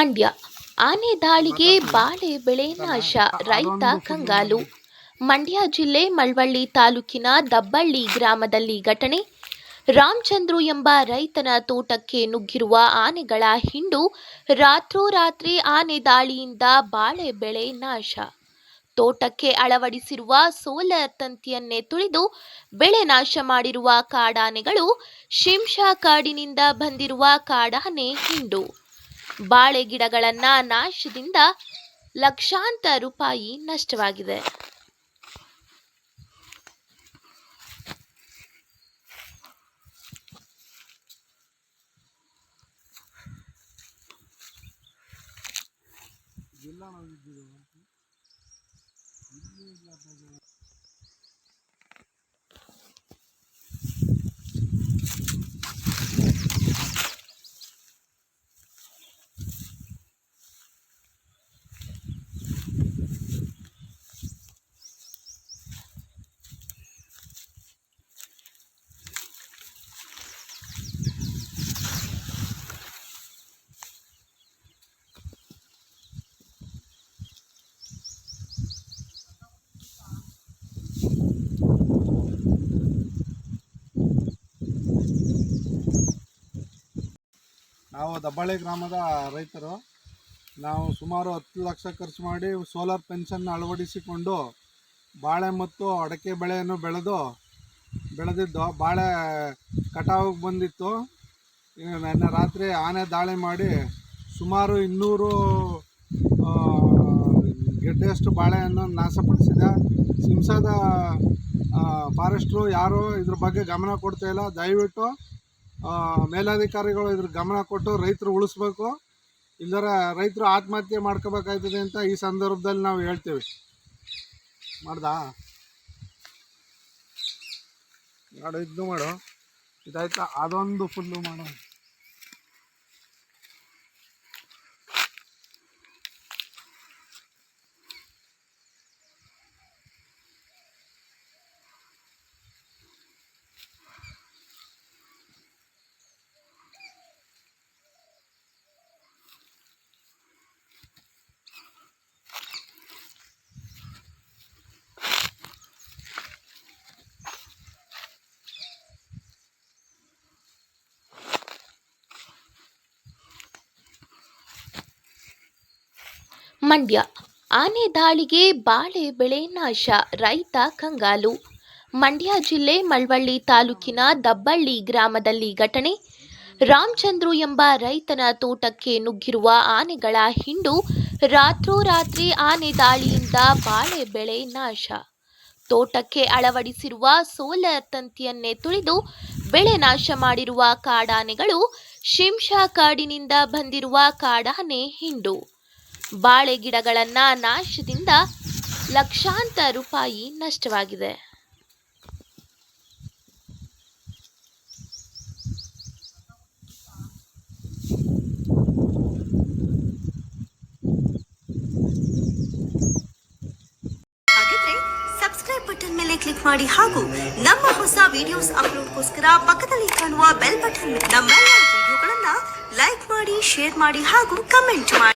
ಮಂಡ್ಯ. ಆನೆ ದಾಳಿಗೆ ಬಾಳೆ ಬೆಳೆ ನಾಶ, ರೈತ ಕಂಗಾಲು. ಮಂಡ್ಯ ಜಿಲ್ಲೆ ಮಳವಳ್ಳಿ ತಾಲೂಕಿನ ದಬ್ಬಳ್ಳಿ ಗ್ರಾಮದಲ್ಲಿ ಘಟನೆ. ರಾಮಚಂದ್ರು ಎಂಬ ರೈತನ ತೋಟಕ್ಕೆ ನುಗ್ಗಿರುವ ಆನೆಗಳ ಹಿಂಡು, ರಾತ್ರೋರಾತ್ರಿ ಆನೆ ದಾಳಿಯಿಂದ ಬಾಳೆ ಬೆಳೆ ನಾಶ. ತೋಟಕ್ಕೆ ಅಳವಡಿಸಿರುವ ಸೋಲಾರ್ ತಂತಿಯನ್ನೇ ತುಳಿದು ಬೆಳೆ ನಾಶ ಮಾಡಿರುವ ಕಾಡಾನೆಗಳು ಶಿಂಷಾ ಕಾಡಿನಿಂದ ಬಂದಿರುವ ಕಾಡಾನೆ ಹಿಂಡು. ಬಾಳೆ ಗಿಡಗಳನ್ನ ನಾಶದಿಂದ ಲಕ್ಷಾಂತರ ರೂಪಾಯಿ ನಷ್ಟವಾಗಿದೆ. ದಬ್ಬಾಳಿ ಗ್ರಾಮದ ರೈತರು ನಾವು ಸುಮಾರು ಹತ್ತು ಲಕ್ಷ ಖರ್ಚು ಮಾಡಿ ಸೋಲಾರ್ ಪೆನ್ಷನ್ ಅಳವಡಿಸಿಕೊಂಡು ಬಾಳೆ ಮತ್ತು ಅಡಕೆ ಬೆಳೆಯನ್ನು ಬೆಳೆದು, ಬೆಳೆದಿದ್ದು. ಬಾಳೆ ಕಟಾವಿಗೆ ಬಂದಿತ್ತು. ನಿನ್ನೆ ರಾತ್ರಿ ಆನೆ ದಾಳಿ ಮಾಡಿ ಸುಮಾರು ಇನ್ನೂರು ಗೆಡ್ಡೆಯಷ್ಟು ಬಾಳೆಯನ್ನು ನಾಶಪಡಿಸಿದೆ. ಸಿಂಸದ ಫಾರೆಸ್ಟ್ರು ಯಾರು ಇದ್ರ ಬಗ್ಗೆ ಗಮನ ಕೊಡ್ತಾ ಇಲ್ಲ. ದಯವಿಟ್ಟು ಮೇಲಧಿಕಾರಿಗಳು ಇದ್ರ ಗಮನ ಕೊಟ್ಟು ರೈತರು ಉಳಿಸ್ಬೇಕು ಇಲ್ಲರ ರೈತರು ಆತ್ಮಹತ್ಯೆ ಮಾಡ್ಕೋಬೇಕಾಯ್ತದೆ ಅಂತ ಈ ಸಂದರ್ಭದಲ್ಲಿ ನಾವು ಹೇಳ್ತೇವೆ. ಮಾಡ್ದಾ? ಮಾಡು ಇದು ಮಾಡು. ಇದಾಯ್ತಾ? ಅದೊಂದು ಫುಲ್ಲು ಮಾಡು. ಮಂಡ್ಯ. ಆನೆ ದಾಳಿಗೆ ಬಾಳೆ ಬೆಳೆ ನಾಶ, ರೈತ ಕಂಗಾಲು. ಮಂಡ್ಯ ಜಿಲ್ಲೆ ಮಳವಳ್ಳಿ ತಾಲೂಕಿನ ದಬ್ಬಳ್ಳಿ ಗ್ರಾಮದಲ್ಲಿ ಘಟನೆ. ರಾಮಚಂದ್ರು ಎಂಬ ರೈತನ ತೋಟಕ್ಕೆ ನುಗ್ಗಿರುವ ಆನೆಗಳ ಹಿಂಡು ರಾತ್ರೋರಾತ್ರಿ ಆನೆ ದಾಳಿಯಿಂದ ಬಾಳೆ ಬೆಳೆ ನಾಶ. ತೋಟಕ್ಕೆ ಅಳವಡಿಸಿರುವ ಸೋಲಾರ್ ತಂತಿಯನ್ನೇ ತುಳಿದು ಬೆಳೆ ನಾಶ ಮಾಡಿರುವ ಕಾಡಾನೆಗಳು ಶಿಂಷಾ ಕಾಡಿನಿಂದ ಬಂದಿರುವ ಕಾಡಾನೆ ಹಿಂಡು. ಬಾಳೆ ಗಿಡಗಳನ್ನ ನಾಶದಿಂದ ಲಕ್ಷಾಂತರ ರೂಪಾಯಿ ನಷ್ಟವಾಗಿದೆ. ಮೇಲೆ ಕ್ಲಿಕ್ ಮಾಡಿ ಹಾಗೂ ನಮ್ಮ ಹೊಸ ವಿಡಿಯೋಸ್ ಅಪ್ಲೋಡ್ಗೋಸ್ಕರ ಪಕ್ಕದಲ್ಲಿ ಕಾಣುವ ಬೆಲ್ ಬಟನ್ ನಮ್ಮ ವಿಡಿಯೋಗಳನ್ನ ಲೈಕ್ ಮಾಡಿ ಶೇರ್ ಮಾಡಿ ಹಾಗೂ ಕಮೆಂಟ್ ಮಾಡಿ.